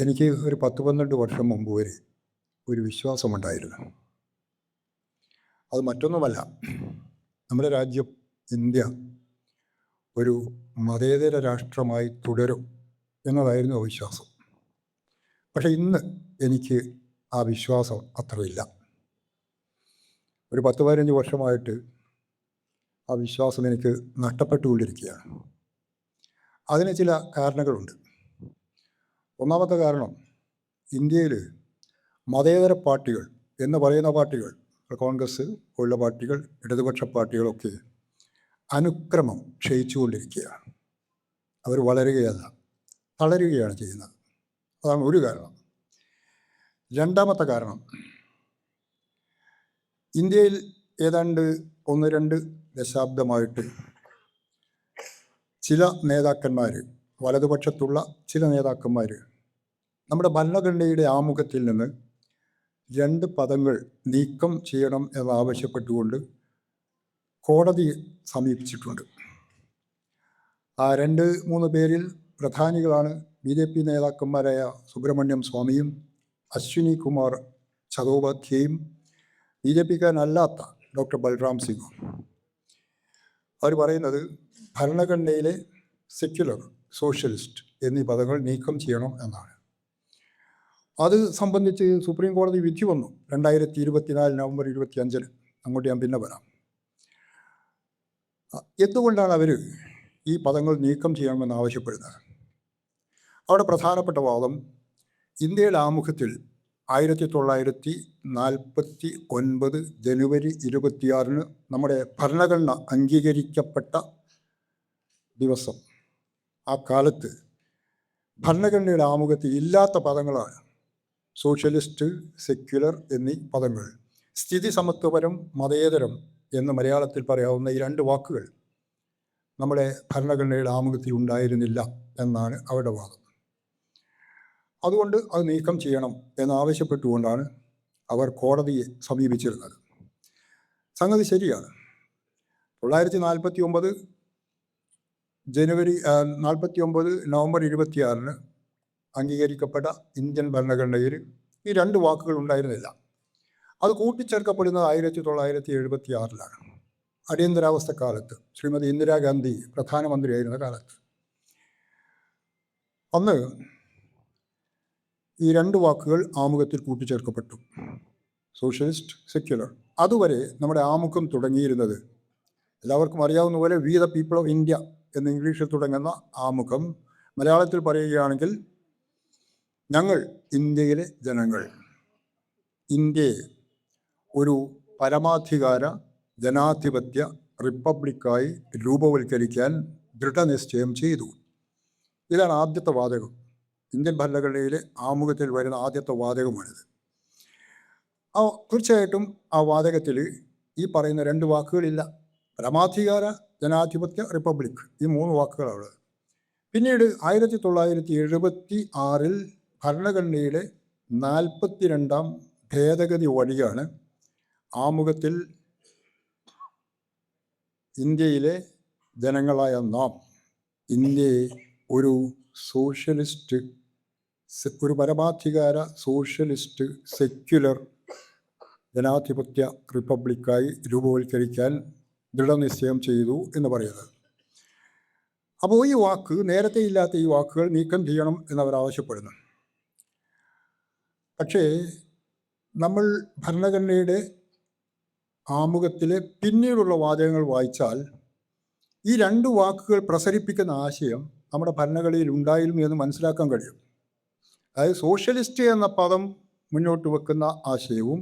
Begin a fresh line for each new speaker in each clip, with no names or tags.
എനിക്ക് ഒരു പത്ത് പന്ത്രണ്ട് വർഷം മുമ്പ് വരെ ഒരു വിശ്വാസമുണ്ടായിരുന്നു. അത് മറ്റൊന്നുമല്ല. നമ്മുടെ രാജ്യം ഇന്ത്യ ഒരു മതേതര രാഷ്ട്രമായി തുടരും എന്നതായിരുന്നു വിശ്വാസം പക്ഷെ ഇന്ന് എനിക്ക് ആ വിശ്വാസം അത്രയില്ല. ഒരു പത്ത് പതിനഞ്ച് വർഷമായിട്ട് ആ വിശ്വാസം എനിക്ക് നഷ്ടപ്പെട്ടുകൊണ്ടിരിക്കുകയാണ്. അതിന് ചില കാരണങ്ങളുണ്ട്. ഒന്നാമത്തെ കാരണം ഇന്ത്യയിൽ മതേതര പാർട്ടികൾ എന്ന് പറയുന്ന പാർട്ടികൾ കോൺഗ്രസ് പോലുള്ള പാർട്ടികൾ ഇടതുപക്ഷ പാർട്ടികളൊക്കെ അനുക്രമം ക്ഷയിച്ചുകൊണ്ടിരിക്കുകയാണ്. അവർ വളരുകയല്ല തളരുകയാണ് ചെയ്യുന്നത്. അതാണ് ഒരു കാരണം. രണ്ടാമത്തെ കാരണം ഇന്ത്യയിൽ ഏതാണ്ട് ഒന്ന് രണ്ട് ദശാബ്ദമായിട്ട് ചില നേതാക്കന്മാർ വലതുപക്ഷത്തുള്ള ചില നേതാക്കന്മാർ നമ്മുടെ ഭരണഘടനയുടെ ആമുഖത്തിൽ നിന്ന് രണ്ട് പദങ്ങൾ നീക്കം ചെയ്യണം എന്നാവശ്യപ്പെട്ടുകൊണ്ട് കോടതി സമീപിച്ചിട്ടുണ്ട്. ആ രണ്ട് മൂന്ന് പേരിൽ പ്രധാനികളാണ് ബി ജെ പി നേതാക്കന്മാരായ സുബ്രഹ്മണ്യം സ്വാമിയും അശ്വിനി കുമാർ ചതോപാധ്യയും ബി ജെ പിക്കാരനല്ലാത്ത ഡോക്ടർ ബൽറാം സിംഗും. അവർ പറയുന്നത് ഭരണഘടനയിലെ സെക്യുലർ സോഷ്യലിസ്റ്റ് എന്നീ പദങ്ങൾ നീക്കം ചെയ്യണം എന്നാണ്. അത് സംബന്ധിച്ച് സുപ്രീം കോടതി വിധി വന്നു. രണ്ടായിരത്തി ഇരുപത്തിനാല് നവംബർ ഇരുപത്തി അഞ്ചിന് അങ്ങോട്ട് ഞാൻ പിന്നെ വരാം. എന്തുകൊണ്ടാണ് അവർ ഈ പദങ്ങൾ നീക്കം ചെയ്യണമെന്ന് ആവശ്യപ്പെടുന്നത്? അവിടെ പ്രധാനപ്പെട്ട വാദം ഇന്ത്യയുടെ ആമുഖത്തിൽ ആയിരത്തി തൊള്ളായിരത്തി നാൽപ്പത്തി ഒൻപത് ജനുവരി ഇരുപത്തിയാറിന് നമ്മുടെ ഭരണഘടന അംഗീകരിക്കപ്പെട്ട ദിവസം. ആ കാലത്ത് ഭരണഘടനയുടെ ആമുഖത്തിൽ ഇല്ലാത്ത പദങ്ങളാണ് സോഷ്യലിസ്റ്റ് സെക്യുലർ എന്നീ പദങ്ങൾ. സ്ഥിതി സമത്വപരം മതേതരം എന്ന് മലയാളത്തിൽ പറയാവുന്ന ഈ രണ്ട് വാക്കുകൾ നമ്മുടെ ഭരണഘടനയുടെ ആമുഖത്തിൽ ഉണ്ടായിരുന്നില്ല എന്നാണ് അവരുടെ വാദം. അതുകൊണ്ട് അത് നീക്കം ചെയ്യണം എന്നാവശ്യപ്പെട്ടുകൊണ്ടാണ് അവർ കോടതിയെ സമീപിച്ചിരുന്നത്. സംഗതി ശരിയാണ്. തൊള്ളായിരത്തി നാൽപ്പത്തി ഒമ്പത് ജനുവരി നാൽപ്പത്തി ഒമ്പത് നവംബർ ഇരുപത്തിയാറിന് അംഗീകരിക്കപ്പെട്ട ഇന്ത്യൻ ഭരണഘടനയിൽ ഈ രണ്ട് വാക്കുകൾ ഉണ്ടായിരുന്നില്ല. അത് കൂട്ടിച്ചേർക്കപ്പെടുന്നത് ആയിരത്തി തൊള്ളായിരത്തി എഴുപത്തി ആറിലാണ് അടിയന്തരാവസ്ഥ കാലത്ത് ശ്രീമതി ഇന്ദിരാഗാന്ധി പ്രധാനമന്ത്രിയായിരുന്ന കാലത്ത്. അന്ന് ഈ രണ്ട് വാക്കുകൾ ആമുഖത്തിൽ കൂട്ടിച്ചേർക്കപ്പെട്ടു. Socialist secular. അതുവരെ നമ്മുടെ ആമുഖം തുടങ്ങിയിരുന്നത് എല്ലാവർക്കും അറിയാവുന്ന പോലെ we the people of India എന്ന് ഇംഗ്ലീഷിൽ തുടങ്ങുന്ന ആമുഖം മലയാളത്തിൽ പറയുകയാണെങ്കിൽ ഞങ്ങൾ ഇന്ത്യയിലെ ജനങ്ങൾ. ഇന്ത്യയെ ഒരു പരമാധികാര ജനാധിപത്യ റിപ്പബ്ലിക്കായി രൂപവൽക്കരിക്കാൻ ദൃഢനിശ്ചയം ചെയ്തു. ഇതാണ് ആദ്യത്തെ വാചകം ഇന്ത്യൻ ഭരണഘടനയിലെ ആമുഖത്തിൽ വരുന്ന ആദ്യത്തെ വാചകമാണിത് ആ തീർച്ചയായിട്ടും ആ വാചകത്തിൽ ഈ പറയുന്ന രണ്ട് വാക്കുകളില്ല. പരമാധികാര ജനാധിപത്യ റിപ്പബ്ലിക് ഈ മൂന്ന് വാക്കുകളാണ് പിന്നീട് ആയിരത്തി തൊള്ളായിരത്തി എഴുപത്തി ആറിൽ ഭരണഘടനയുടെ നാൽപ്പത്തിരണ്ടാം ഭേദഗതി വഴിയാണ് ആമുഖത്തിൽ ഇന്ത്യയിലെ ജനങ്ങളായ നാം ഇന്ത്യയെ ഒരു സോഷ്യലിസ്റ്റ് ഒരു പരമാധികാര സോഷ്യലിസ്റ്റ് സെക്യുലർ ജനാധിപത്യ റിപ്പബ്ലിക്കായി രൂപവൽക്കരിക്കാൻ ദൃഢനിശ്ചയം ചെയ്തു എന്ന് പറയുന്നത്. അപ്പോൾ ഈ വാക്ക് നേരത്തെ ഇല്ലാത്ത ഈ വാക്കുകൾ നീക്കം ചെയ്യണം എന്നവർ ആവശ്യപ്പെടുന്നു. പക്ഷേ നമ്മൾ ഭരണഘടനയുടെ ആമുഖത്തിലെ പിന്നീടുള്ള വാചകങ്ങൾ വായിച്ചാൽ ഈ രണ്ട് വാക്കുകൾ പ്രസരിപ്പിക്കുന്ന ആശയം നമ്മുടെ ഭരണഘടനയിൽ ഉണ്ടായിരുന്നു എന്ന് മനസ്സിലാക്കാൻ കഴിയും. അതായത് സോഷ്യലിസ്റ്റ് എന്ന പദം മുന്നോട്ട് വെക്കുന്ന ആശയവും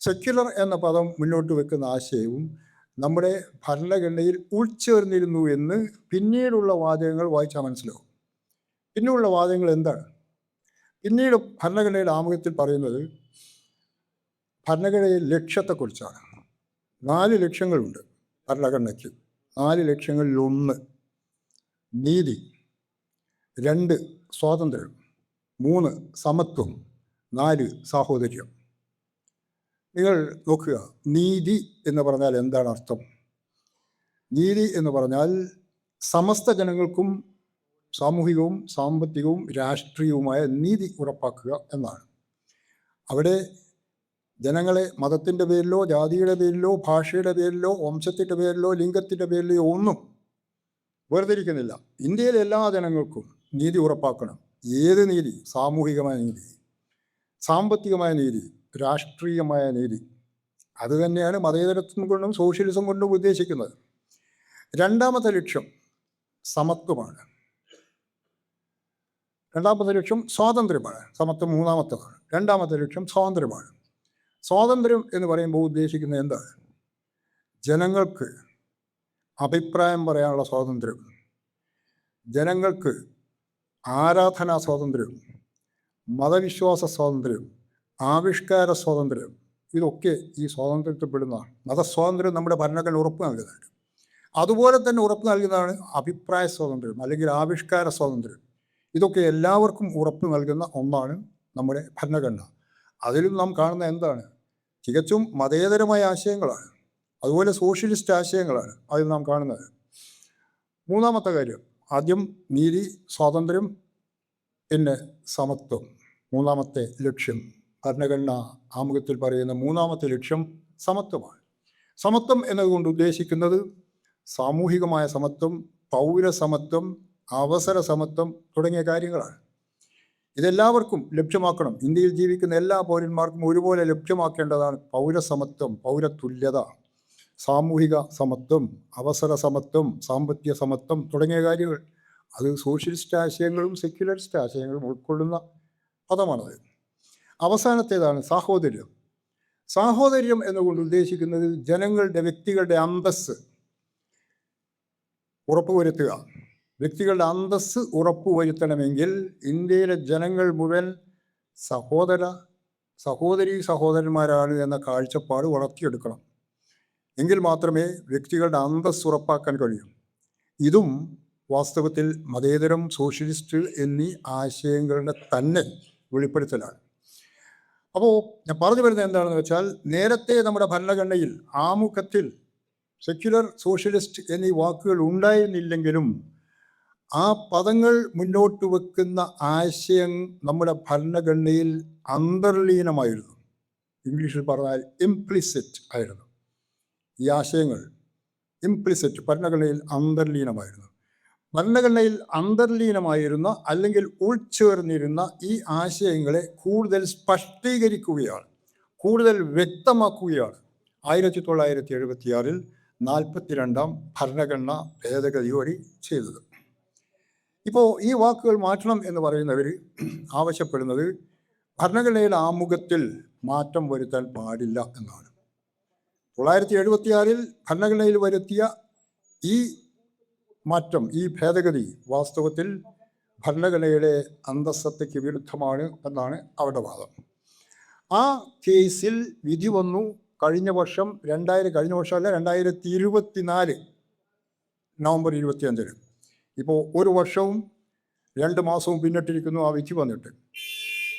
സെക്യുലർ എന്ന പദം മുന്നോട്ട് വെക്കുന്ന ആശയവും നമ്മുടെ ഭരണഘടനയിൽ ഉൾച്ചേർന്നിരുന്നു എന്ന് പിന്നീടുള്ള വാചകങ്ങൾ വായിച്ചാൽ മനസ്സിലാവും. പിന്നീടുള്ള വാചകങ്ങൾ എന്താണ്? പിന്നീട് ഭരണഘടനയുടെ ആമുഖത്തിൽ പറയുന്നത് ഭരണഘടനയിൽ ലക്ഷ്യത്തെക്കുറിച്ചാണ്. നാല് ലക്ഷ്യങ്ങളുണ്ട് ഭരണഘടനയ്ക്ക്. നാല് ലക്ഷ്യങ്ങളിൽ ഒന്ന് നീതി രണ്ട് സ്വാതന്ത്ര്യം മൂന്ന് സമത്വം നാല് സാഹോദര്യം. നിങ്ങൾ നോക്കുക നീതി എന്ന് പറഞ്ഞാൽ എന്താണ് അർത്ഥം? നീതി എന്ന് പറഞ്ഞാൽ സമസ്ത ജനങ്ങൾക്കും സാമൂഹികവും സാമ്പത്തികവും രാഷ്ട്രീയവുമായ നീതി ഉറപ്പാക്കുക എന്നാണ്. അവിടെ ജനങ്ങളെ മതത്തിന്റെ പേരിലോ ജാതിയുടെ പേരിലോ ഭാഷയുടെ പേരിലോ വംശത്തിന്റെ പേരിലോ ലിംഗത്തിന്റെ പേരിലോ ഒന്നും വേർതിരിക്കുന്നില്ല. ഇന്ത്യയിലെ എല്ലാ ജനങ്ങൾക്കും നീതി ഉറപ്പാക്കണം. ഏത് നീതി? സാമൂഹികമായ നീതി. സാമ്പത്തികമായ നീതി രാഷ്ട്രീയമായ നീതി. അതുതന്നെയാണ് മതേതരത്വം കൊണ്ടും സോഷ്യലിസം കൊണ്ടും ഉദ്ദേശിക്കുന്നത്. രണ്ടാമത്തെ ലക്ഷ്യം സമത്വമാണ്. രണ്ടാമത്തെ ലക്ഷ്യം സ്വാതന്ത്ര്യമാണ്. സമത്വം മൂന്നാമത്തതാണ് രണ്ടാമത്തെ ലക്ഷ്യം സ്വാതന്ത്ര്യമാണ്. സ്വാതന്ത്ര്യം എന്ന് പറയുമ്പോൾ ഉദ്ദേശിക്കുന്നത് എന്താണ്? ജനങ്ങൾക്ക് അഭിപ്രായം പറയാനുള്ള സ്വാതന്ത്ര്യം. ജനങ്ങൾക്ക് ആരാധനാ സ്വാതന്ത്ര്യം. മതവിശ്വാസ സ്വാതന്ത്ര്യം. ആവിഷ്കാര സ്വാതന്ത്ര്യം. ഇതൊക്കെ ഈ സ്വാതന്ത്ര്യത്തിൽപ്പെടുന്നതാണ്. മതസ്വാതന്ത്ര്യം നമ്മുടെ ഭരണഘടന ഉറപ്പ് നൽകുന്നുണ്ട് അതുപോലെ തന്നെ ഉറപ്പ് നൽകുന്നതാണ് അഭിപ്രായ സ്വാതന്ത്ര്യം അല്ലെങ്കിൽ ആവിഷ്കാര സ്വാതന്ത്ര്യം. ഇതൊക്കെ എല്ലാവർക്കും ഉറപ്പ് നൽകുന്ന ഒന്നാണ് നമ്മുടെ ഭരണഘടന. അതിലും നാം കാണുന്ന എന്താണ്? തികച്ചും മതേതരമായ ആശയങ്ങളാണ്. അതുപോലെ സോഷ്യലിസ്റ്റ് ആശയങ്ങളാണ് അതിൽ നാം കാണുന്നത്. മൂന്നാമത്തെ കാര്യം ആദ്യം നീതി സ്വാതന്ത്ര്യം പിന്നെ സമത്വം. മൂന്നാമത്തെ ലക്ഷ്യം. ഭരണഘടന ആമുഖത്തിൽ പറയുന്ന മൂന്നാമത്തെ ലക്ഷ്യം സമത്വമാണ്. സമത്വം എന്നതുകൊണ്ട് ഉദ്ദേശിക്കുന്നത് സാമൂഹികമായ സമത്വം പൗരസമത്വം അവസര സമത്വം തുടങ്ങിയ കാര്യങ്ങളാണ്. ഇതെല്ലാവർക്കും ലഭ്യമാക്കണം. ഇന്ത്യയിൽ ജീവിക്കുന്ന എല്ലാ പൗരന്മാർക്കും ഒരുപോലെ ലഭ്യമാക്കേണ്ടതാണ് പൗരസമത്വം പൗരതുല്യത സാമൂഹിക സമത്വം അവസര സമത്വം സാമ്പത്തിക സമത്വം തുടങ്ങിയ കാര്യങ്ങൾ. അത് സോഷ്യലിസ്റ്റ് ആശയങ്ങളും സെക്യുലറിസ്റ്റ് ആശയങ്ങളും ഉൾക്കൊള്ളുന്ന പദമാണത്. അവസാനത്തേതാണ് സാഹോദര്യം. സാഹോദര്യം എന്നുകൊണ്ട് ഉദ്ദേശിക്കുന്നത് ജനങ്ങളുടെ വ്യക്തികളുടെ അന്തസ് ഉറപ്പുവരുത്തുക. വ്യക്തികളുടെ അന്തസ്സ് ഉറപ്പുവരുത്തണമെങ്കിൽ ഇന്ത്യയിലെ ജനങ്ങൾ മുഴുവൻ സഹോദര സഹോദരി സഹോദരന്മാരാണ് എന്ന കാഴ്ചപ്പാട് വളർത്തിയെടുക്കണം. എങ്കിൽ മാത്രമേ വ്യക്തികളുടെ അന്തസ് ഉറപ്പാക്കാൻ കഴിയൂ. ഇതും വാസ്തവത്തിൽ മതേതരം സോഷ്യലിസ്റ്റ് എന്നീ ആശയങ്ങളുടെ തന്നെ വെളിപ്പെടുത്തലാണ്. അപ്പോൾ ഞാൻ പറഞ്ഞു വരുന്നത് എന്താണെന്ന് വെച്ചാൽ നേരത്തെ നമ്മുടെ ഭരണഘടനയിൽ ആമുഖത്തിൽ സെക്യുലർ സോഷ്യലിസ്റ്റ് എന്നീ വാക്കുകൾ ഉണ്ടായിരുന്നില്ലെങ്കിലും ആ പദങ്ങൾ മുന്നോട്ട് വെക്കുന്ന ആശയം നമ്മുടെ ഭരണഘടനയിൽ അന്തർലീനമായിരുന്നു. ഇംഗ്ലീഷിൽ പറഞ്ഞാൽ ഇംപ്ലിസിറ്റ് ആയിരുന്നു. ഈ ആശയങ്ങൾ ഇംപ്ലിസിറ്റ് ഭരണഘടനയിൽ അന്തർലീനമായിരുന്നു. ഭരണഘടനയിൽ അന്തർലീനമായിരുന്ന അല്ലെങ്കിൽ ഉൾച്ചേർന്നിരുന്ന ഈ ആശയങ്ങളെ കൂടുതൽ സ്പഷ്ടീകരിക്കുകയാണ് കൂടുതൽ വ്യക്തമാക്കുകയാണ്. ആയിരത്തി തൊള്ളായിരത്തി എഴുപത്തിയാറിൽ നാൽപ്പത്തിരണ്ടാം ഭരണഘടന ഭേദഗതി വഴി ചെയ്തത്. ഇപ്പോൾ ഈ വാക്കുകൾ മാറ്റണം എന്ന് പറയുന്നവർ ആവശ്യപ്പെടുന്നത് ഭരണഘടനയുടെ ആമുഖത്തിൽ മാറ്റം വരുത്താൻ പാടില്ല എന്നാണ്. തൊള്ളായിരത്തി എഴുപത്തിയാറിൽ ഭരണഘടനയിൽ വരുത്തിയ ഈ മാറ്റം ഈ ഭേദഗതി വാസ്തവത്തിൽ ഭരണഘടനയുടെ അന്തസ്സത്തയ്ക്ക് വിരുദ്ധമാണ് എന്നാണ് അവരുടെ വാദം. ആ കേസിൽ വിധി വന്നു. കഴിഞ്ഞ വർഷം രണ്ടായിരം കഴിഞ്ഞ വർഷമല്ല രണ്ടായിരത്തി ഇരുപത്തിനാല് നവംബർ ഇരുപത്തിയഞ്ചിന്. ഇപ്പോൾ ഒരു വർഷവും രണ്ട് മാസവും പിന്നിട്ടിരിക്കുന്നു ആ വിധി വന്നിട്ട്.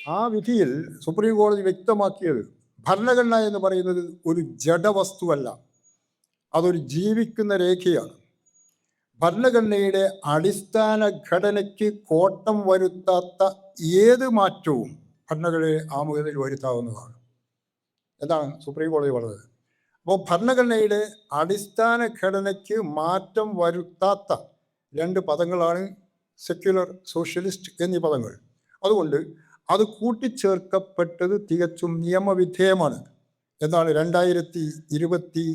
ആ വിധിയിൽ സുപ്രീം കോടതി വ്യക്തമാക്കിയത് ഭരണഘടന എന്ന് പറയുന്നത് ഒരു ജഡവസ്തുവല്ല. അതൊരു ജീവിക്കുന്ന രേഖയാണ്. ഭരണഘടനയുടെ അടിസ്ഥാന ഘടനയ്ക്ക് കോട്ടം വരുത്താത്ത ഏത് മാറ്റവും ഭരണഘടനയെ ആമുഖത്തിൽ വരുത്താവുന്നതാണ്. എന്താണ് സുപ്രീം കോടതി പറഞ്ഞത്? അപ്പോൾ ഭരണഘടനയുടെ അടിസ്ഥാന ഘടനയ്ക്ക് മാറ്റം വരുത്താത്ത രണ്ട് പദങ്ങളാണ് സെക്യുലർ സോഷ്യലിസ്റ്റ് എന്നീ പദങ്ങൾ. അതുകൊണ്ട് അത് കൂട്ടിച്ചേർക്കപ്പെട്ടത് തികച്ചും നിയമവിധേയമാണ്. എന്നാൽ രണ്ടായിരത്തി ഇരുപത്തി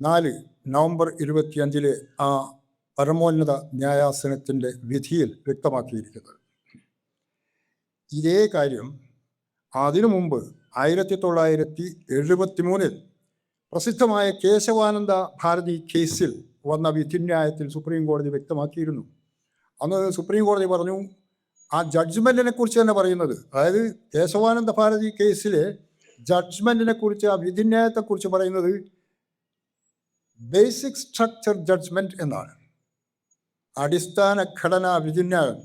നാല് നവംബർ ഇരുപത്തിയഞ്ചിലെ ആ പരമോന്നത ന്യായാസനത്തിന്റെ വിധിയിൽ വ്യക്തമാക്കിയിരിക്കുന്നത്. ഇതേ കാര്യം അതിനു മുമ്പ് ആയിരത്തി തൊള്ളായിരത്തി എഴുപത്തി മൂന്നിൽ പ്രസിദ്ധമായ കേശവാനന്ദ ഭാരതി കേസിൽ വന്ന വിധിന്യായത്തിൽ സുപ്രീം കോടതി വ്യക്തമാക്കിയിരുന്നു. അന്ന് സുപ്രീം കോടതി പറഞ്ഞു ആ ജഡ്ജ്മെന്റിനെ കുറിച്ച് തന്നെ പറയുന്നത്. അതായത് കേശവാനന്ദ ഭാരതി കേസിലെ ജഡ്ജ്മെന്റിനെ കുറിച്ച് ആ വിധിന്യായത്തെക്കുറിച്ച് പറയുന്നത് ബേസിക് സ്ട്രക്ചർ ജഡ്ജ്മെന്റ് എന്നാണ്. അടിസ്ഥാന ഘടനാ വിധിന്യായം.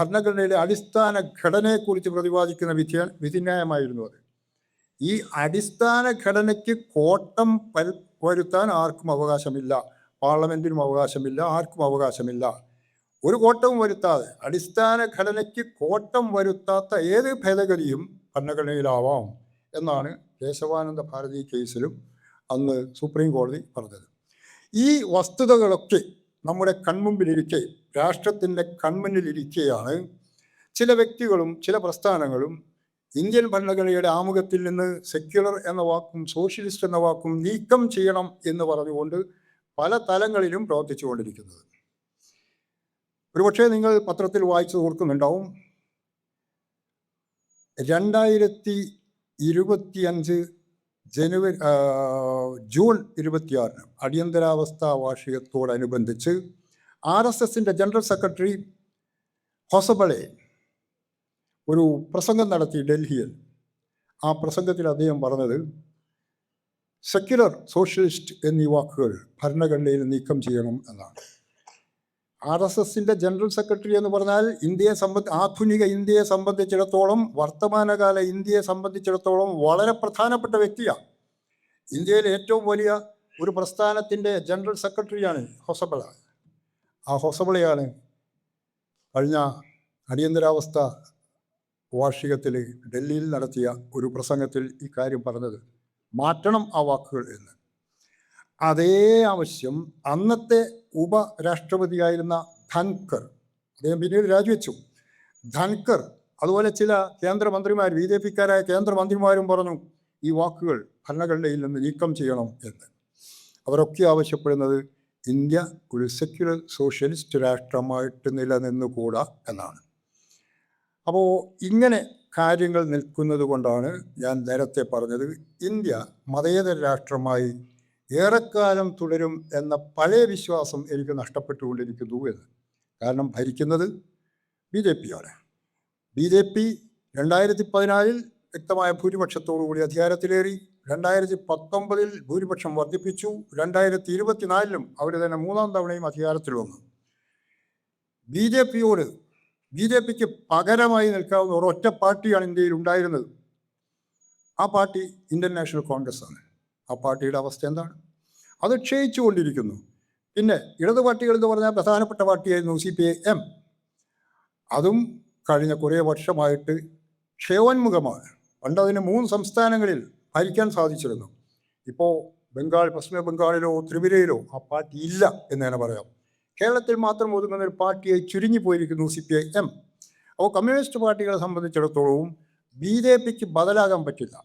ഭരണഘടനയിലെ അടിസ്ഥാന ഘടനയെക്കുറിച്ച് പ്രതിപാദിക്കുന്ന വിധി വിധിന്യായമായിരുന്നു അത്. ഈ അടിസ്ഥാന ഘടനയ്ക്ക് കോട്ടം വരുത്താൻ ആർക്കും അവകാശമില്ല. പാർലമെന്റിനും അവകാശമില്ല ആർക്കും അവകാശമില്ല. ഒരു കോട്ടവും വരുത്താതെ അടിസ്ഥാന ഘടനയ്ക്ക് കോട്ടം വരുത്താത്ത ഏത് ഭേദഗതിയും ഭരണഘടനയിലാവാം എന്നാണ് കേശവാനന്ദ ഭാരതി കേസിലും അന്ന് സുപ്രീം കോടതി പറഞ്ഞത്. ഈ വസ്തുതകളൊക്കെ നമ്മുടെ കൺമുമ്പിലിരിക്കെ രാഷ്ട്രത്തിന്റെ കൺമുന്നിലിരിക്കെയാണ് ചില വ്യക്തികളും ചില പ്രസ്ഥാനങ്ങളും ഇന്ത്യൻ ഭരണഘടനയുടെ ആമുഖത്തിൽ നിന്ന് സെക്യുലർ എന്ന വാക്കും സോഷ്യലിസ്റ്റ് എന്ന വാക്കും നീക്കം ചെയ്യണം എന്ന് പറഞ്ഞുകൊണ്ട് പല തലങ്ങളിലും പ്രവർത്തിച്ചുകൊണ്ടിരിക്കുന്നത് ഒരുപക്ഷെ നിങ്ങൾ പത്രത്തിൽ വായിച്ചു ഓർക്കുന്നുണ്ടാവും. രണ്ടായിരത്തി ഇരുപത്തിയഞ്ച് ജനുവരി ജൂൺ ഇരുപത്തിയാറിന് അടിയന്തരാവസ്ഥ വാർഷികത്തോടനുബന്ധിച്ച് ആർ എസ് എസിന്റെ ജനറൽ സെക്രട്ടറി ഹൊസബളെ ഒരു പ്രസംഗം നടത്തി ഡൽഹിയിൽ. ആ പ്രസംഗത്തിൽ അദ്ദേഹം പറഞ്ഞത് സെക്യുലർ സോഷ്യലിസ്റ്റ് എന്നീ വാക്കുകൾ ഭരണഘടനയിൽ നീക്കം ചെയ്യണം എന്നാണ്. ആർ എസ് എസിന്റെ ജനറൽ സെക്രട്ടറി എന്ന് പറഞ്ഞാൽ ഇന്ത്യയെ സംബന്ധി ആധുനിക ഇന്ത്യയെ സംബന്ധിച്ചിടത്തോളം വർത്തമാനകാല ഇന്ത്യയെ സംബന്ധിച്ചിടത്തോളം വളരെ പ്രധാനപ്പെട്ട വ്യക്തിയാണ്. ഇന്ത്യയിലെ ഏറ്റവും വലിയ ഒരു പ്രസ്ഥാനത്തിന്റെ ജനറൽ സെക്രട്ടറിയാണ് ഹൊസബള. ആ ഹൊസബളയാണ് കഴിഞ്ഞ അടിയന്തരാവസ്ഥ വാർഷികത്തിൽ ഡൽഹിയിൽ നടത്തിയ ഒരു പ്രസംഗത്തിൽ ഇക്കാര്യം പറഞ്ഞത്. മാറ്റണം ആ വാക്കുകൾ എന്ന് അതേ ആവശ്യം അന്നത്തെ ഉപരാഷ്ട്രപതിയായിരുന്ന ധൻകർ അദ്ദേഹം പിന്നീട് രാജിവെച്ചു. ധൻകർ അതുപോലെ ചില കേന്ദ്രമന്ത്രിമാർ ബി ജെ പിക്കാരായ കേന്ദ്രമന്ത്രിമാരും പറഞ്ഞു ഈ വാക്കുകൾ ഭരണഘടനയിൽ നിന്ന് നീക്കം ചെയ്യണം എന്ന്. അവരൊക്കെ ആവശ്യപ്പെടുന്നത് ഇന്ത്യ ഒരു സെക്യുലർ സോഷ്യലിസ്റ്റ് രാഷ്ട്രമായിട്ട് നിലനിന്നുകൂടാ എന്നാണ്. അപ്പോൾ ഇങ്ങനെ കാര്യങ്ങൾ നിൽക്കുന്നത് കൊണ്ടാണ് ഞാൻ നേരത്തെ പറഞ്ഞത്. ഇന്ത്യ മതേതര രാഷ്ട്രമായി ഏറെക്കാലം തുടരും എന്ന പഴയ വിശ്വാസം എനിക്ക് നഷ്ടപ്പെട്ടുകൊണ്ടിരിക്കുന്നു എന്ന്. കാരണം ഭരിക്കുന്നത് ബി ജെ പിയാണ്. ബി ജെ പി രണ്ടായിരത്തി പതിനാലിൽ വ്യക്തമായ ഭൂരിപക്ഷത്തോടു കൂടി അധികാരത്തിലേറി രണ്ടായിരത്തി പത്തൊമ്പതിൽ ഭൂരിപക്ഷം വർദ്ധിപ്പിച്ചു രണ്ടായിരത്തി ഇരുപത്തിനാലിലും അവർ തന്നെ മൂന്നാം തവണയും അധികാരത്തിൽ വന്നു ബി ജെ പിയോട് ബി ജെ പിക്ക് പകരമായി നിൽക്കാവുന്ന ഒരൊറ്റ പാർട്ടിയാണ് ഇന്ത്യയിൽ ഉണ്ടായിരുന്നത്. ആ പാർട്ടി ഇന്ത്യൻ നാഷണൽ കോൺഗ്രസ് ആണ്. ആ പാർട്ടിയുടെ അവസ്ഥ എന്താണ്? അത് ക്ഷയിച്ചു കൊണ്ടിരിക്കുന്നു. പിന്നെ ഇടതു പാർട്ടികൾ എന്ന് പറഞ്ഞാൽ പ്രധാനപ്പെട്ട പാർട്ടിയായിരുന്നു സി പി ഐ എം. അതും കഴിഞ്ഞ കുറേ വർഷമായിട്ട് ക്ഷയോന്മുഖമാണ്. പണ്ട് അതിന് മൂന്ന് സംസ്ഥാനങ്ങളിൽ ഭരിക്കാൻ സാധിച്ചിരുന്നു. ഇപ്പോൾ ബംഗാൾ പശ്ചിമ ബംഗാളിലോ ത്രിപുരയിലോ ആ പാർട്ടി ഇല്ല എന്ന് തന്നെ പറയാം. കേരളത്തിൽ മാത്രം ഒതുങ്ങുന്ന ഒരു പാർട്ടിയായി ചുരുങ്ങിപ്പോയിരിക്കുന്നു സി പി ഐ എം. അപ്പോൾ കമ്മ്യൂണിസ്റ്റ് പാർട്ടികളെ സംബന്ധിച്ചിടത്തോളവും ബി ജെ പിക്ക് ബദലാകാൻ പറ്റില്ല.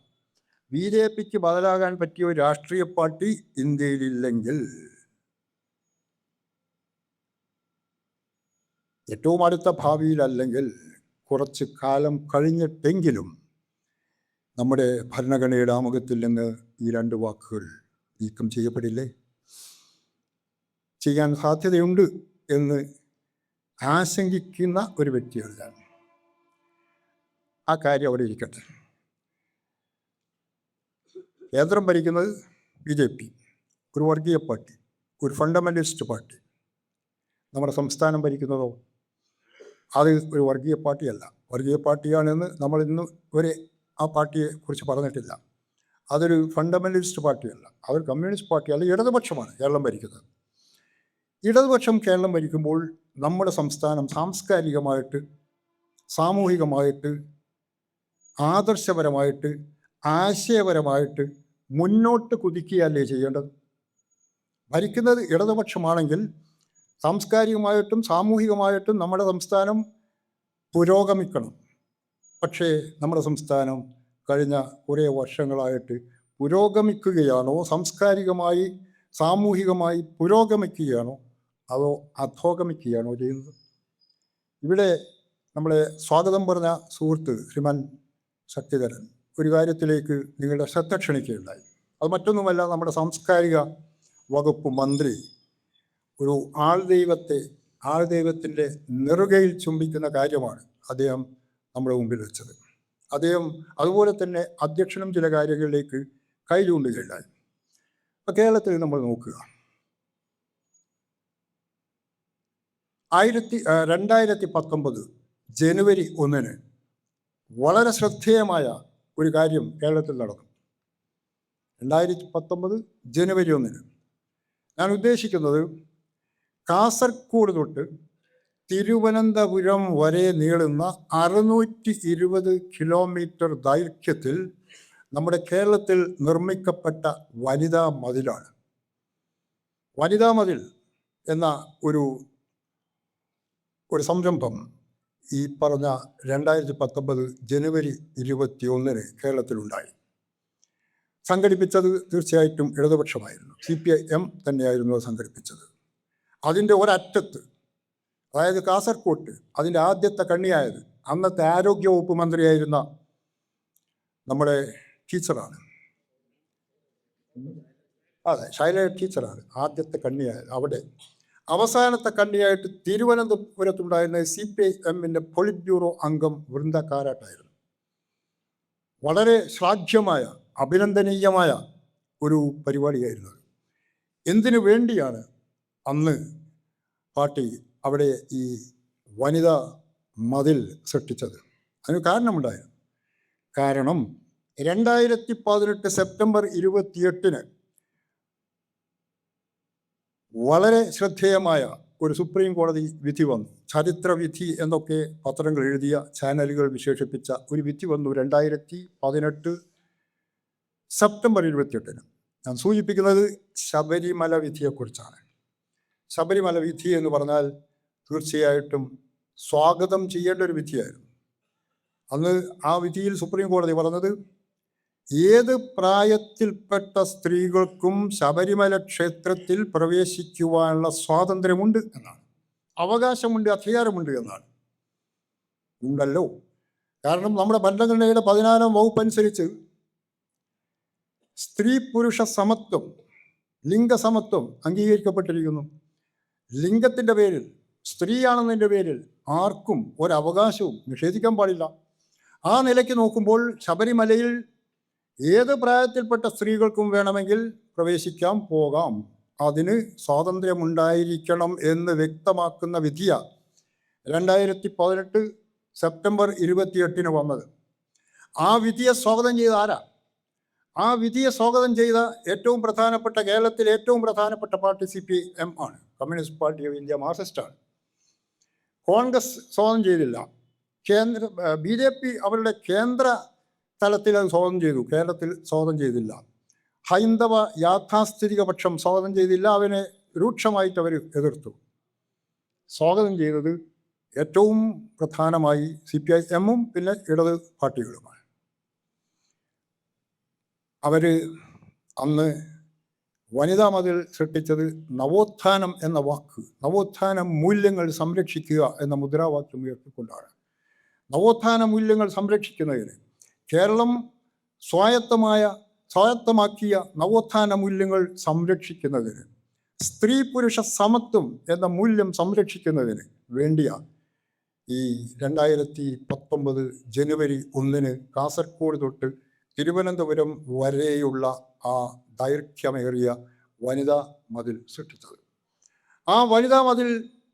ബി ജെ പിക്ക് ബദലാകാൻ പറ്റിയ ഒരു രാഷ്ട്രീയ പാർട്ടി ഇന്ത്യയിലില്ലെങ്കിൽ ഏറ്റവും അടുത്ത ഭാവിയിലല്ലെങ്കിൽ കുറച്ച് കാലം കഴിഞ്ഞിട്ടെങ്കിലും നമ്മുടെ ഭരണഘടനയുടെ ആമുഖത്തിൽ നിന്ന് ഈ രണ്ട് വാക്കുകൾ നീക്കം ചെയ്യപ്പെടില്ലേ? ചെയ്യാൻ സാധ്യതയുണ്ട് എന്ന് ആശങ്കിക്കുന്ന ഒരു വ്യക്തിയാണ് ആ കാര്യം അവിടെ ഇരിക്കട്ടെ. കേന്ദ്രം ഭരിക്കുന്നത് ബി ജെ പി ഒരു വർഗീയ പാർട്ടി ഒരു ഫണ്ടമെന്റലിസ്റ്റ് പാർട്ടി. നമ്മുടെ സംസ്ഥാനം ഭരിക്കുന്നതോ അത് ഒരു വർഗീയ പാർട്ടിയല്ല. വർഗീയ പാർട്ടിയാണെന്ന് നമ്മൾ ഇന്ന് വരെ ആ പാർട്ടിയെ കുറിച്ച് പറഞ്ഞിട്ടില്ല. അതൊരു ഫണ്ടമെന്റലിസ്റ്റ് പാർട്ടിയല്ല. അതൊരു കമ്മ്യൂണിസ്റ്റ് പാർട്ടിയല്ല. ഇടതുപക്ഷമാണ് കേരളം ഭരിക്കുന്നത്. ഇടതുപക്ഷം കേരളം ഭരിക്കുമ്പോൾ നമ്മുടെ സംസ്ഥാനം സാംസ്കാരികമായിട്ട് സാമൂഹികമായിട്ട് ആദർശപരമായിട്ട് ആശയപരമായിട്ട് മുന്നോട്ട് കുതിക്കുകയല്ലേ ചെയ്യേണ്ടത്? ഭരിക്കുന്നത് ഇടതുപക്ഷമാണെങ്കിൽ സാംസ്കാരികമായിട്ടും സാമൂഹികമായിട്ടും നമ്മുടെ സംസ്ഥാനം പുരോഗമിക്കണം. പക്ഷേ നമ്മുടെ സംസ്ഥാനം കഴിഞ്ഞ കുറേ വർഷങ്ങളായിട്ട് പുരോഗമിക്കുകയാണോ സാംസ്കാരികമായി സാമൂഹികമായി പുരോഗമിക്കുകയാണോ? അതോ അധോഗമിക്കുകയാണോ ചെയ്യുന്നത്? ഇവിടെ നമ്മളെ സ്വാഗതം പറഞ്ഞ സുഹൃത്ത് ശ്രീമാൻ ശക്തിധരൻ ഒരു കാര്യത്തിലേക്ക് നിങ്ങളുടെ ശ്രദ്ധ ക്ഷണിക്കുകയുണ്ടായി. അത് മറ്റൊന്നുമല്ല നമ്മുടെ സാംസ്കാരിക വകുപ്പ് മന്ത്രി ഒരു ആൾദൈവത്തെ ആൾദൈവത്തിന്റെ നെറുകയിൽ ചുംബിക്കുന്ന കാര്യമാണ് അദ്ദേഹം നമ്മുടെ മുമ്പിൽ വെച്ചത്. അദ്ദേഹം അതുപോലെ തന്നെ അധ്യക്ഷനും ചില കാര്യങ്ങളിലേക്ക് കൈ ചൂണ്ടുകയുണ്ടായി. കേരളത്തിൽ നമ്മൾ നോക്കുക. ആയിരത്തി രണ്ടായിരത്തി പത്തൊമ്പത് ജനുവരി ഒന്നിന് വളരെ ശ്രദ്ധേയമായ ഒരു കാര്യം കേരളത്തിൽ നടന്നു. രണ്ടായിരത്തി പത്തൊമ്പത് ജനുവരി ഒന്നിന്. ഞാൻ ഉദ്ദേശിക്കുന്നത് കാസർഗോഡ് തൊട്ട് തിരുവനന്തപുരം വരെ നീളുന്ന അറുന്നൂറ്റി ഇരുപത് കിലോമീറ്റർ ദൈർഘ്യത്തിൽ നമ്മുടെ കേരളത്തിൽ നിർമ്മിക്കപ്പെട്ട വനിതാ മതിലാണ്. വനിതാ മതിൽ എന്ന ഒരു ഒരു സംരംഭം. ഈ പറഞ്ഞ രണ്ടായിരത്തി പത്തൊമ്പത് ജനുവരി ഇരുപത്തി ഒന്നിന് കേരളത്തിലുണ്ടായി. സംഘടിപ്പിച്ചത് തീർച്ചയായിട്ടും ഇടതുപക്ഷമായിരുന്നു. സി പി ഐ എം തന്നെയായിരുന്നു സംഘടിപ്പിച്ചത്. അതിന്റെ ഒരറ്റത്ത് അതായത് കാസർകോട്ട് അതിന്റെ ആദ്യത്തെ കണ്ണിയായത് അന്നത്തെ ആരോഗ്യ വകുപ്പ് മന്ത്രിയായിരുന്ന നമ്മുടെ ടീച്ചറാണ്. അതെ ശൈല ടീച്ചറാണ് ആദ്യത്തെ കണ്ണിയായത്. അവിടെ അവസാനത്തെ കണ്ണിയായിട്ട് തിരുവനന്തപുരത്തുണ്ടായിരുന്ന സി പി ഐ എമ്മിന്റെ പൊളിറ്റ് ബ്യൂറോ അംഗം വൃന്ദ കാരാട്ടായിരുന്നു വളരെ ശ്ലാഘ്യമായ അഭിനന്ദനീയമായ ഒരു പരിപാടിയായിരുന്നു. എന്തിനു വേണ്ടിയാണ് അന്ന് പാർട്ടി അവിടെ ഈ വനിതാ മതിൽ സൃഷ്ടിച്ചത്? അതിന് കാരണമുണ്ടായിരുന്നു. കാരണം രണ്ടായിരത്തി പതിനെട്ട് സെപ്റ്റംബർ ഇരുപത്തിയെട്ടിന് വളരെ ശ്രദ്ധേയമായ ഒരു സുപ്രീം കോടതി വിധി വന്നു. ചരിത്ര വിധി എന്നൊക്കെ പത്രങ്ങൾ എഴുതിയ ചാനലുകൾ വിശേഷിപ്പിച്ച ഒരു വിധി വന്നു രണ്ടായിരത്തി പതിനെട്ട് സെപ്റ്റംബർ ഇരുപത്തിയെട്ടിന്. ഞാൻ സൂചിപ്പിക്കുന്നത് ശബരിമല വിധിയെക്കുറിച്ചാണ്. ശബരിമല വിധി എന്ന് പറഞ്ഞാൽ തീർച്ചയായിട്ടും സ്വാഗതം ചെയ്യേണ്ട ഒരു വിധിയായിരുന്നു. അന്ന് ആ വിധിയിൽ സുപ്രീം കോടതി പറഞ്ഞത് ഏത് പ്രായത്തിൽപ്പെട്ട സ്ത്രീകൾക്കും ശബരിമല ക്ഷേത്രത്തിൽ പ്രവേശിക്കുവാനുള്ള സ്വാതന്ത്ര്യമുണ്ട് എന്നാണ്. അവകാശമുണ്ട് അധികാരമുണ്ട് എന്നാണ്. ഉണ്ടല്ലോ. കാരണം നമ്മുടെ ഭരണഘടനയുടെ പതിനാലാം വകുപ്പ് അനുസരിച്ച് സ്ത്രീ പുരുഷ സമത്വം ലിംഗസമത്വം അംഗീകരിക്കപ്പെട്ടിരിക്കുന്നു. ലിംഗത്തിന്റെ പേരിൽ സ്ത്രീയാണെന്നതിന്റെ പേരിൽ ആർക്കും ഒരവകാശവും നിഷേധിക്കാൻ പാടില്ല. ആ നിലയ്ക്ക് നോക്കുമ്പോൾ ശബരിമലയിൽ ഏത് പ്രായത്തിൽപ്പെട്ട സ്ത്രീകൾക്കും വേണമെങ്കിൽ പ്രവേശിക്കാം പോകാം. അതിന് സ്വാതന്ത്ര്യമുണ്ടായിരിക്കണം എന്ന് വ്യക്തമാക്കുന്ന വിധിയ രണ്ടായിരത്തി പതിനെട്ട് സെപ്റ്റംബർ ഇരുപത്തിയെട്ടിന് വന്നത്. ആ വിധിയെ സ്വാഗതം ചെയ്ത ആരാ? ആ വിധിയെ സ്വാഗതം ചെയ്ത ഏറ്റവും പ്രധാനപ്പെട്ട കേരളത്തിലെ ഏറ്റവും പ്രധാനപ്പെട്ട പാർട്ടി സി പി എം ആണ്. കമ്മ്യൂണിസ്റ്റ് പാർട്ടി ഓഫ് ഇന്ത്യ മാർക്സിസ്റ്റാണ് കോൺഗ്രസ് സ്വാഗതം ചെയ്തില്ല. കേന്ദ്ര ബി ജെ പി അവരുടെ കേന്ദ്ര തലത്തിൽ അത് സ്വാഗതം ചെയ്തു. കേരളത്തിൽ സ്വാഗതം ചെയ്തില്ല. ഹൈന്ദവ യാഥാസ്ഥിതിക പക്ഷം സ്വാഗതം ചെയ്തില്ല. അവനെ രൂക്ഷമായിട്ട് അവർ എതിർത്തു. സ്വാഗതം ചെയ്തത് ഏറ്റവും പ്രധാനമായി സി പി ഐ എമ്മും പിന്നെ ഇടത് പാർട്ടികളുമാണ്. അവർ അന്ന് വനിതാ മതിൽ സൃഷ്ടിച്ചത് നവോത്ഥാനം എന്ന വാക്ക് നവോത്ഥാന മൂല്യങ്ങൾ സംരക്ഷിക്കുക എന്ന മുദ്രാവാക്യം ഉയർത്തിക്കൊണ്ടാണ്. നവോത്ഥാന മൂല്യങ്ങൾ സംരക്ഷിക്കുന്നതിന് കേരളം സ്വായത്തമായ സ്വായത്തമാക്കിയ നവോത്ഥാന മൂല്യങ്ങൾ സംരക്ഷിക്കുന്നതിന് സ്ത്രീ പുരുഷ സമത്വം എന്ന മൂല്യം സംരക്ഷിക്കുന്നതിന് വേണ്ടിയ ഈ രണ്ടായിരത്തി പത്തൊമ്പത് ജനുവരി ഒന്നിന് കാസർഗോഡ് തൊട്ട് തിരുവനന്തപുരം വരെയുള്ള ആ ദൈർഘ്യമേറിയ വനിതാ മതിൽ സൃഷ്ടിച്ചത്. ആ വനിതാ മതിൽ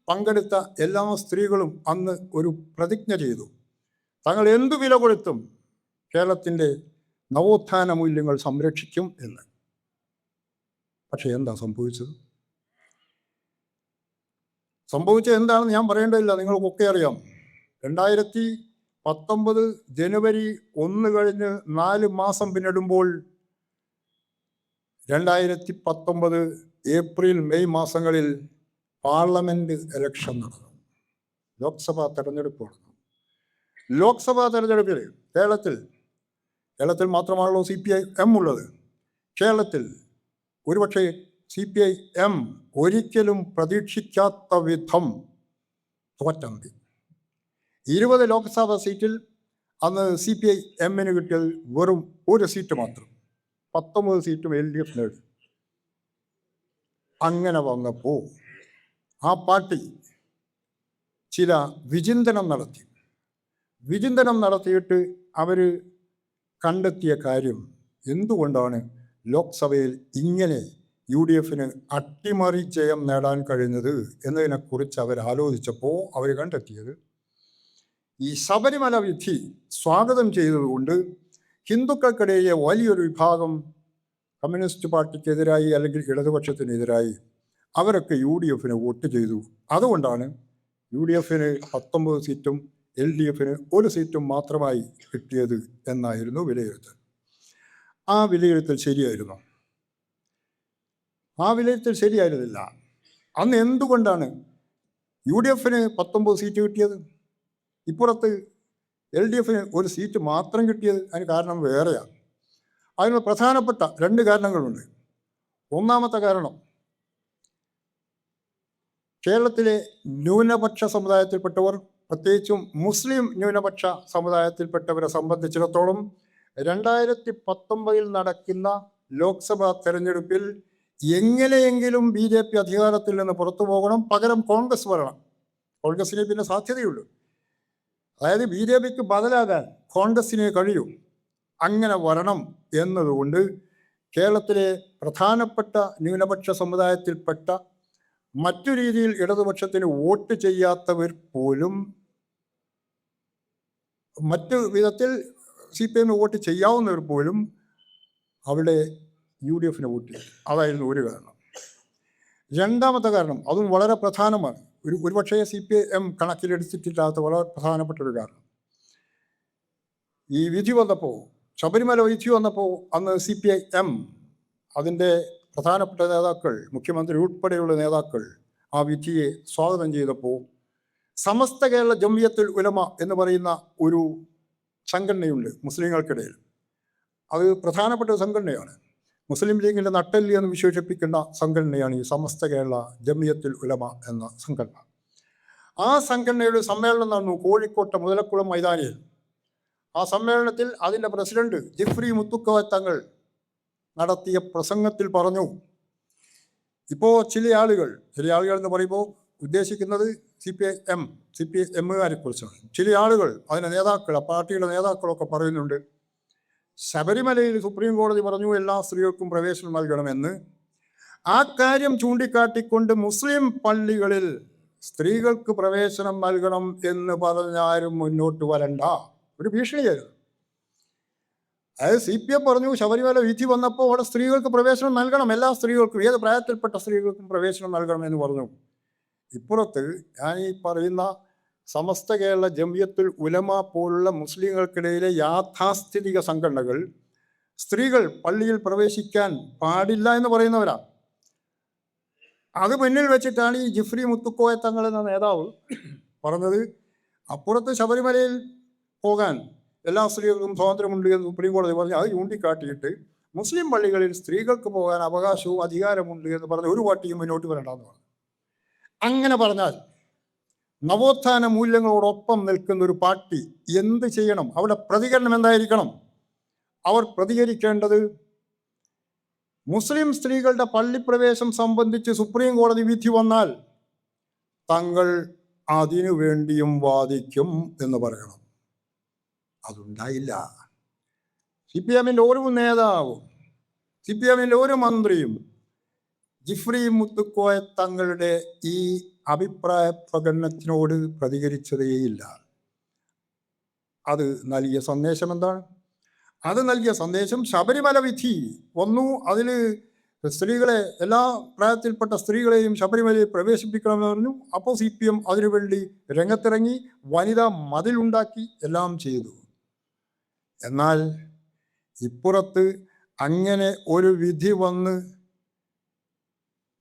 പങ്കെടുത്ത എല്ലാ സ്ത്രീകളും അന്ന് ഒരു പ്രതിജ്ഞ ചെയ്തു. തങ്ങൾ എന്തു വില കൊടുത്തും കേരളത്തിന്റെ നവോത്ഥാന മൂല്യങ്ങൾ സംരക്ഷിക്കും എന്ന്. പക്ഷെ എന്താ സംഭവിച്ചത്? സംഭവിച്ചത് എന്താണെന്ന് ഞാൻ പറയേണ്ടതില്ല. നിങ്ങൾക്കൊക്കെ അറിയാം. രണ്ടായിരത്തി പത്തൊമ്പത് ജനുവരി ഒന്ന് കഴിഞ്ഞ് നാല് മാസം പിന്നിടുമ്പോൾ രണ്ടായിരത്തി പത്തൊമ്പത് ഏപ്രിൽ മെയ് മാസങ്ങളിൽ പാർലമെന്റ് ഇലക്ഷൻ നടന്നു. ലോക്സഭാ തെരഞ്ഞെടുപ്പ് നടന്നു. ലോക്സഭാ തെരഞ്ഞെടുപ്പിൽ കേരളത്തിൽ കേരളത്തിൽ മാത്രമാണല്ലോ സി പി ഐ എം ഉള്ളത്. കേരളത്തിൽ ഒരുപക്ഷെ സി പി ഐ എം ഒരിക്കലും പ്രതീക്ഷിക്കാത്ത വിധം തോറ്റന്തി? ഇരുപത് ലോക്സഭാ സീറ്റിൽ അന്ന് സി പി ഐ എമ്മിന് കിട്ടിയത് വെറും ഒരു സീറ്റ് മാത്രം. പത്തൊമ്പത് സീറ്റും എൽ ഡി എഫ് നേടി. അങ്ങനെ വന്നപ്പോൾ ആ പാർട്ടി ചില വിചിന്തനം നടത്തി. വിചിന്തനം നടത്തിയിട്ട് അവർ കണ്ടെത്തിയ കാര്യം എന്തുകൊണ്ടാണ് ലോക്സഭയിൽ ഇങ്ങനെ യു ഡി എഫിന് അട്ടിമറി ജയം നേടാൻ കഴിഞ്ഞത് എന്നതിനെക്കുറിച്ച് അവർ ആലോചിച്ചപ്പോൾ അവർ കണ്ടെത്തിയത്? ഈ ശബരിമല വിധി സ്വാഗതം ചെയ്തതുകൊണ്ട് ഹിന്ദുക്കൾക്കിടയിലെ വലിയൊരു വിഭാഗം കമ്മ്യൂണിസ്റ്റ് പാർട്ടിക്കെതിരായി അല്ലെങ്കിൽ ഇടതുപക്ഷത്തിനെതിരായി അവരൊക്കെ യു ഡി എഫിന് വോട്ട് ചെയ്തു. അതുകൊണ്ടാണ് യു ഡി എഫിന് പത്തൊമ്പത് സീറ്റും എൽ ഡി എഫിന് ഒരു സീറ്റും മാത്രമായി കിട്ടിയത് എന്നായിരുന്നു വിലയിരുത്തൽ. ആ വിലയിരുത്തൽ ശരിയായിരുന്നു. ആ വിലയിരുത്തൽ ശരിയായിരുന്നില്ല. അന്ന് എന്തുകൊണ്ടാണ് യു ഡി എഫിന് പത്തൊമ്പത് സീറ്റ് കിട്ടിയത്? ഇപ്പുറത്ത് എൽ ഡി എഫിന് ഒരു സീറ്റ് മാത്രം കിട്ടിയത് അതിന് കാരണം വേറെയാണ് അതിന് പ്രധാനപ്പെട്ട രണ്ട് കാരണങ്ങളുണ്ട്. ഒന്നാമത്തെ കാരണം കേരളത്തിലെ ന്യൂനപക്ഷ സമുദായത്തിൽപ്പെട്ടവർ പ്രത്യേകിച്ചും മുസ്ലിം ന്യൂനപക്ഷ സമുദായത്തിൽപ്പെട്ടവരെ സംബന്ധിച്ചിടത്തോളം രണ്ടായിരത്തി പത്തൊമ്പതിൽ നടക്കുന്ന ലോക്സഭാ തെരഞ്ഞെടുപ്പിൽ എങ്ങനെയെങ്കിലും ബി ജെ പി അധികാരത്തിൽ നിന്ന് പുറത്തു പോകണം പകരം കോൺഗ്രസ് വരണം. കോൺഗ്രസിനെ പിന്നെ സാധ്യതയുള്ളൂ. അതായത് ബി ജെ പിക്ക് ബദലാകാൻ കോൺഗ്രസിനെ കഴിയൂ. അങ്ങനെ വരണം എന്നതുകൊണ്ട് കേരളത്തിലെ പ്രധാനപ്പെട്ട ന്യൂനപക്ഷ സമുദായത്തിൽപ്പെട്ട മറ്റു രീതിയിൽ ഇടതുപക്ഷത്തിന് വോട്ട് ചെയ്യാത്തവർ പോലും മറ്റു വിധത്തിൽ സി പി എമ്മിന് വോട്ട് ചെയ്യാവുന്നവർ പോലും അവിടെ യു ഡി എഫിന് വോട്ട് ചെയ്തു അതായിരുന്നു ഒരു കാരണം. രണ്ടാമത്തെ കാരണം അതും വളരെ പ്രധാനമാണ്. ഒരു ഒരുപക്ഷേ സി പി എം കണക്കിലെടുത്തിട്ടില്ലാത്ത വളരെ പ്രധാനപ്പെട്ട ഒരു കാരണം. ഈ വിധി വന്നപ്പോൾ ശബരിമല വിധി വന്നപ്പോൾ അന്ന് സി പി ഐ എം അതിന്റെ പ്രധാനപ്പെട്ട നേതാക്കൾ മുഖ്യമന്ത്രി ഉൾപ്പെടെയുള്ള നേതാക്കൾ ആ വിധിയെ സ്വാഗതം ചെയ്തപ്പോൾ സമസ്ത കേരള ജമിയത്തുൽ ഉലമ എന്ന് പറയുന്ന ഒരു സംഘടനയുണ്ട് മുസ്ലിങ്ങൾക്കിടയിൽ. അത് പ്രധാനപ്പെട്ട ഒരു സംഘടനയാണ്. മുസ്ലിം ലീഗിന്റെ നട്ടെല്ലി എന്ന് വിശേഷിപ്പിക്കുന്ന സംഘടനയാണ് ഈ സമസ്ത കേരള ജമിയത്തുൽ ഉലമ എന്ന സംഘടന. ആ സംഘടനയുടെ സമ്മേളനം നടന്നു കോഴിക്കോട്ടെ മുതലക്കുളം മൈതാനിയിൽ. ആ സമ്മേളനത്തിൽ അതിന്റെ പ്രസിഡന്റ് ജിഫ്രി മുത്തുക്കവ തങ്ങൾ നടത്തിയ പ്രസംഗത്തിൽ പറഞ്ഞു ഇപ്പോൾ ചില ആളുകൾ ചില ആളുകൾ എന്ന് പറയുമ്പോൾ ഉദ്ദേശിക്കുന്നത് C P I M C P എമ്മുകാരെ കുറിച്ചാണ് ചില ആളുകൾ അതിന്റെ നേതാക്കൾ ആ പാർട്ടിയുടെ നേതാക്കളൊക്കെ പറയുന്നുണ്ട് ശബരിമലയിൽ സുപ്രീം കോടതി പറഞ്ഞു എല്ലാ സ്ത്രീകൾക്കും പ്രവേശനം നൽകണമെന്ന്. ആ കാര്യം ചൂണ്ടിക്കാട്ടിക്കൊണ്ട് മുസ്ലിം പള്ളികളിൽ സ്ത്രീകൾക്ക് പ്രവേശനം നൽകണം എന്ന് പറഞ്ഞാരും മുന്നോട്ട് വരണ്ട. ഒരു ഭീഷണിയായിരുന്നു. അതായത് സി പി എം പറഞ്ഞു ശബരിമല വിധി വന്നപ്പോൾ അവിടെ സ്ത്രീകൾക്ക് പ്രവേശനം നൽകണം. എല്ലാ സ്ത്രീകൾക്കും ഏത് പ്രായത്തിൽപ്പെട്ട സ്ത്രീകൾക്കും പ്രവേശനം നൽകണം എന്ന് പറഞ്ഞു. ഇപ്പുറത്ത് ഞാൻ ഈ പറയുന്ന സമസ്ത കേരള ജമിയത്തുൽ ഉലമ പോലുള്ള മുസ്ലിങ്ങൾക്കിടയിലെ യാഥാസ്ഥിതിക സംഘടനകൾ സ്ത്രീകൾ പള്ളിയിൽ പ്രവേശിക്കാൻ പാടില്ല എന്ന് പറയുന്നവരാ. അത് മുന്നിൽ വെച്ചിട്ടാണ് ഈ ജിഫ്രി മുത്തുക്കോയ തങ്ങൾ എന്ന നേതാവ് പറഞ്ഞത്. അപ്പുറത്ത് ശബരിമലയിൽ പോകാൻ എല്ലാ സ്ത്രീകൾക്കും സ്വാതന്ത്ര്യമുണ്ട് എന്ന് സുപ്രീം കോടതി പറഞ്ഞു അത് ചൂണ്ടിക്കാട്ടിയിട്ട് മുസ്ലിം പള്ളികളിൽ സ്ത്രീകൾക്ക് പോകാൻ അവകാശവും അധികാരമുണ്ട് എന്ന് പറഞ്ഞ് ഒരു പാർട്ടിയും മുന്നോട്ട് വരണ്ടെന്ന് പറഞ്ഞു. അങ്ങനെ പറഞ്ഞാൽ നവോത്ഥാന മൂല്യങ്ങളോടൊപ്പം നിൽക്കുന്ന ഒരു പാർട്ടി എന്ത് ചെയ്യണം? അവിടെ പ്രതികരണം എന്തായിരിക്കണം? അവർ പ്രതികരിക്കേണ്ടത് മുസ്ലിം സ്ത്രീകളുടെ പള്ളിപ്രവേശം സംബന്ധിച്ച് സുപ്രീം കോടതി വിധി വന്നാൽ തങ്ങൾ അതിനു വേണ്ടിയും വാദിക്കും എന്ന് പറയണം. അതുണ്ടായില്ല. സി പി എമ്മിന്റെ ഒരു നേതാവും സി പി എമ്മിന്റെ ഒരു മന്ത്രിയും ജിഫ്രി മുത്തുക്കോയ തങ്ങളുടെ ഈ അഭിപ്രായ പ്രകടനത്തിനോട് പ്രതികരിച്ചതേയില്ല. അത് നൽകിയ സന്ദേശം എന്താണ്? അത് നൽകിയ സന്ദേശം ശബരിമല വിധി വന്നു. അതിൽ സ്ത്രീകളെ എല്ലാ പ്രായത്തിൽപ്പെട്ട സ്ത്രീകളെയും ശബരിമലയിൽ പ്രവേശിപ്പിക്കണമെന്ന് പറഞ്ഞു. അപ്പോൾ സി പി എം അതിനുവേണ്ടി രംഗത്തിറങ്ങി വനിതാ മതിലുണ്ടാക്കി എല്ലാം ചെയ്തു. എന്നാൽ ഇപ്പുറത്ത് അങ്ങനെ ഒരു വിധി വന്ന്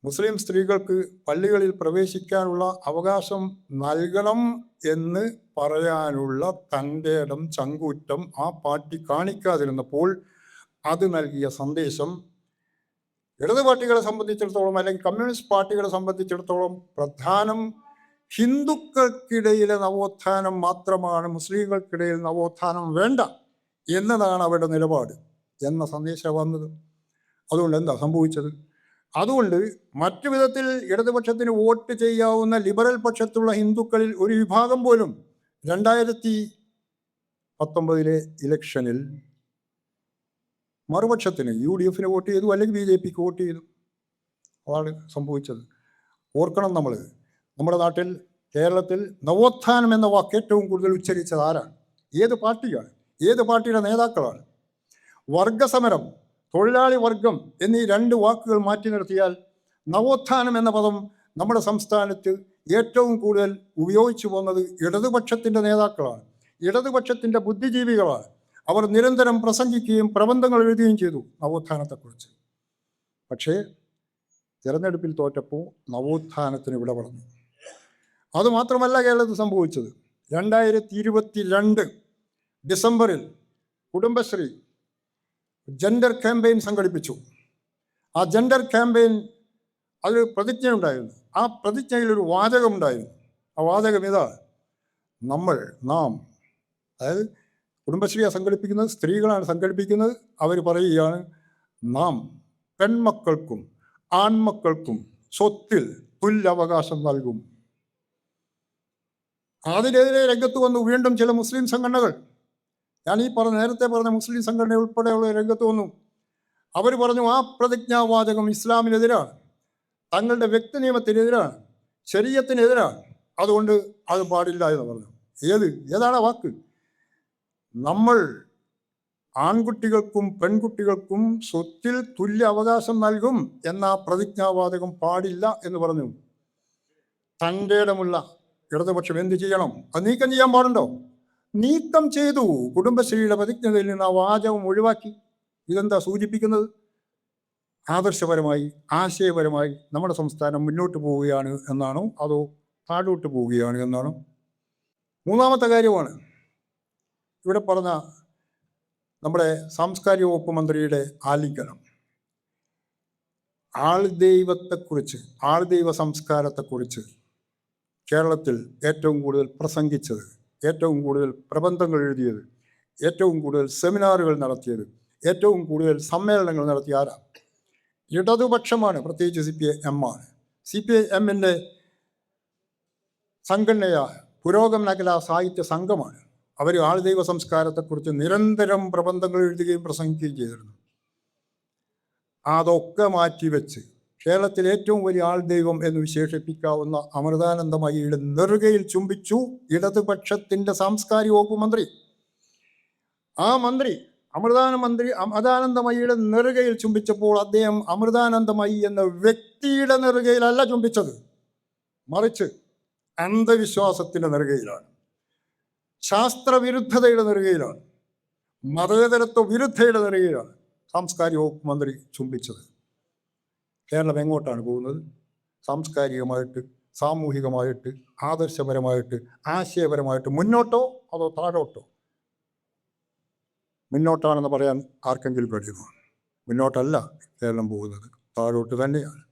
മുസ്ലിം സ്ത്രീകൾക്ക് പള്ളികളിൽ പ്രവേശിക്കാനുള്ള അവകാശം നൽകണം എന്ന് പറയാനുള്ള തന്റെ ചങ്കൂറ്റം ആ പാർട്ടി കാണിക്കാതിരുന്നപ്പോൾ അത് നൽകിയ സന്ദേശം ഇടത് പാർട്ടികളെ സംബന്ധിച്ചിടത്തോളം അല്ലെങ്കിൽ കമ്മ്യൂണിസ്റ്റ് പാർട്ടികളെ സംബന്ധിച്ചിടത്തോളം പ്രധാനം ഹിന്ദുക്കൾക്കിടയിലെ നവോത്ഥാനം മാത്രമാണ് മുസ്ലിങ്ങൾക്കിടയിൽ നവോത്ഥാനം വേണ്ട എന്നതാണ് അവരുടെ നിലപാട് എന്ന സന്ദേശം വന്നത്. അതുകൊണ്ട് എന്താ സംഭവിച്ചത്? അതുകൊണ്ട് മറ്റു വിധത്തിൽ ഇടതുപക്ഷത്തിന് വോട്ട് ചെയ്യാവുന്ന ലിബറൽ പക്ഷത്തുള്ള ഹിന്ദുക്കളിൽ ഒരു വിഭാഗം പോലും രണ്ടായിരത്തി പത്തൊമ്പതിലെ ഇലക്ഷനിൽ മറുപക്ഷത്തിന് യു ഡി എഫിന് വോട്ട് ചെയ്തു അല്ലെങ്കിൽ ബി ജെ പിക്ക് വോട്ട് ചെയ്തു. അതാണ് സംഭവിച്ചത്. ഓർക്കണം നമ്മൾ നമ്മുടെ നാട്ടിൽ കേരളത്തിൽ നവോത്ഥാനം എന്ന വാക്ക് ഏറ്റവും കൂടുതൽ ഉച്ചരിച്ചത് ആരാണ്? ഏത് പാർട്ടിയാണ്? ഏത് പാർട്ടിയുടെ നേതാക്കളാണ്? വർഗസമരം തൊഴിലാളി വർഗം എന്നീ രണ്ട് വാക്കുകൾ മാറ്റി നിർത്തിയാൽ നവോത്ഥാനം എന്ന പദം നമ്മുടെ സംസ്ഥാനത്ത് ഏറ്റവും കൂടുതൽ ഉപയോഗിച്ചു പോകുന്നത് ഇടതുപക്ഷത്തിന്റെ നേതാക്കളാണ്. ഇടതുപക്ഷത്തിന്റെ ബുദ്ധിജീവികളാണ്. അവർ നിരന്തരം പ്രസംഗിക്കുകയും പ്രബന്ധങ്ങൾ എഴുതുകയും ചെയ്തു നവോത്ഥാനത്തെക്കുറിച്ച്. പക്ഷേ തിരഞ്ഞെടുപ്പിൽ തോറ്റപ്പോൾ നവോത്ഥാനത്തിന് ഇവിടെ പറഞ്ഞു. അതുമാത്രമല്ല കേരളത്തിൽ സംഭവിച്ചത്. രണ്ടായിരത്തി ഇരുപത്തി രണ്ട് ഡിസംബറിൽ കുടുംബശ്രീ ജെൻഡർ ക്യാമ്പയിൻ സംഘടിപ്പിച്ചു. ആ ജെൻഡർ ക്യാമ്പയിൻ അതിൽ പ്രതിജ്ഞ ഉണ്ടായിരുന്നു ആ പ്രതിജ്ഞയിൽ ഒരു വാചകമുണ്ടായിരുന്നു. ആ വാചകം ഇതാ. നമ്മൾ നാം അതായത് കുടുംബശ്രീയെ സംഘടിപ്പിക്കുന്നത് സ്ത്രീകളാണ് സംഘടിപ്പിക്കുന്നത്. അവർ പറയുകയാണ് നാം പെൺമക്കൾക്കും ആൺമക്കൾക്കും സ്വത്തിൽ തുല്യവകാശം നൽകും. അതിനെതിരെ രംഗത്ത് വന്നു വീണ്ടും ചില മുസ്ലിം സംഘടനകൾ ഞാൻ ഈ പറഞ്ഞ നേരത്തെ പറഞ്ഞ മുസ്ലിം സംഘടന ഉൾപ്പെടെയുള്ള രംഗത്ത് വന്നു. അവർ പറഞ്ഞു ആ പ്രതിജ്ഞാവാചകം ഇസ്ലാമിനെതിരാണ്. തങ്ങളുടെ വ്യക്തി നിയമത്തിനെതിരാണ് ശരീരത്തിനെതിരാണ് അതുകൊണ്ട് അത് പാടില്ല എന്ന് പറഞ്ഞു. ഏത്? ഏതാണ് വാക്ക്? നമ്മൾ ആൺകുട്ടികൾക്കും പെൺകുട്ടികൾക്കും സ്വത്തിൽ തുല്യ അവകാശം നൽകും എന്ന പ്രതിജ്ഞാവാചകം പാടില്ല എന്ന് പറഞ്ഞു. തന്റെ ഇടമുള്ള ഇടതുപക്ഷം എന്ത് ചെയ്യണം? അത് നീക്കം ചെയ്യാൻ പാടുണ്ടോ? നീക്കം ചെയ്തു. കുടുംബശ്രീയുടെ പ്രതിജ്ഞതയിൽ നിന്ന് ആ വാചകം ഒഴിവാക്കി. ഇതെന്താ സൂചിപ്പിക്കുന്നത്? ആദർശപരമായി ആശയപരമായി നമ്മുടെ സംസ്ഥാനം മുന്നോട്ട് പോവുകയാണ് എന്നാണോ? അതോ താഴോട്ട് പോവുകയാണ് എന്നാണോ? മൂന്നാമത്തെ കാര്യമാണ്. ഇവിടെ പറഞ്ഞ നമ്മുടെ സാംസ്കാരിക വകുപ്പ് മന്ത്രിയുടെ ആലിംഗനം. ആൾദൈവത്തെക്കുറിച്ച് ആൾദൈവ സംസ്കാരത്തെക്കുറിച്ച് കേരളത്തിൽ ഏറ്റവും കൂടുതൽ പ്രസംഗിച്ചത് ഏറ്റവും കൂടുതൽ പ്രബന്ധങ്ങൾ എഴുതിയത്? ഏറ്റവും കൂടുതൽ സെമിനാറുകൾ നടത്തിയത്? ഏറ്റവും കൂടുതൽ സമ്മേളനങ്ങൾ നടത്തിയ ആരാ? ഇടതുപക്ഷമാണ് പ്രത്യേകിച്ച് സി പി ഐ എം ആണ്. സി പി ഐ എമ്മിന്റെ സംഘടനയായ പുരോഗമന കലാ സാഹിത്യ സംഘമാണ്. അവർ ആൾദൈവ സംസ്കാരത്തെക്കുറിച്ച് നിരന്തരം പ്രബന്ധങ്ങൾ എഴുതുകയും പ്രസംഗിക്കുകയും ചെയ്തിരുന്നു. അതൊക്കെ മാറ്റിവെച്ച് കേരളത്തിലെ ഏറ്റവും വലിയ ആൾ ദൈവം എന്ന് വിശേഷിപ്പിക്കാവുന്ന അമൃതാനന്ദമയിയുടെ നെറുകയിൽ ചുംബിച്ചു ഇടതുപക്ഷത്തിന്റെ സാംസ്കാരിക വകുപ്പ് മന്ത്രി. ആ മന്ത്രി അമൃതാന മന്ത്രി അമൃതാനന്ദമയിയുടെ നെറുകയിൽ ചുംബിച്ചപ്പോൾ അദ്ദേഹം അമൃതാനന്ദമയി എന്ന വ്യക്തിയുടെ നെറുകയിലല്ല ചുംബിച്ചത്. മറിച്ച് അന്ധവിശ്വാസത്തിന്റെ നെറുകയിലാണ്. ശാസ്ത്രവിരുദ്ധതയുടെ നെറുകയിലാണ്. മതേതരത്വ വിരുദ്ധയുടെ നെറുകയിലാണ് സാംസ്കാരിക വകുപ്പ് മന്ത്രി ചുംബിച്ചത്. കേരളം എങ്ങോട്ടാണ് പോകുന്നത്? സാംസ്കാരികമായിട്ട് സാമൂഹികമായിട്ട് ആദർശപരമായിട്ട് ആശയപരമായിട്ട് മുന്നോട്ടോ അതോ താഴോട്ടോ? മുന്നോട്ടാണെന്ന് പറയാൻ ആർക്കെങ്കിലും കഴിയുമോ? മുന്നോട്ടല്ല കേരളം പോകുന്നത്. താഴോട്ട് തന്നെയാണ്.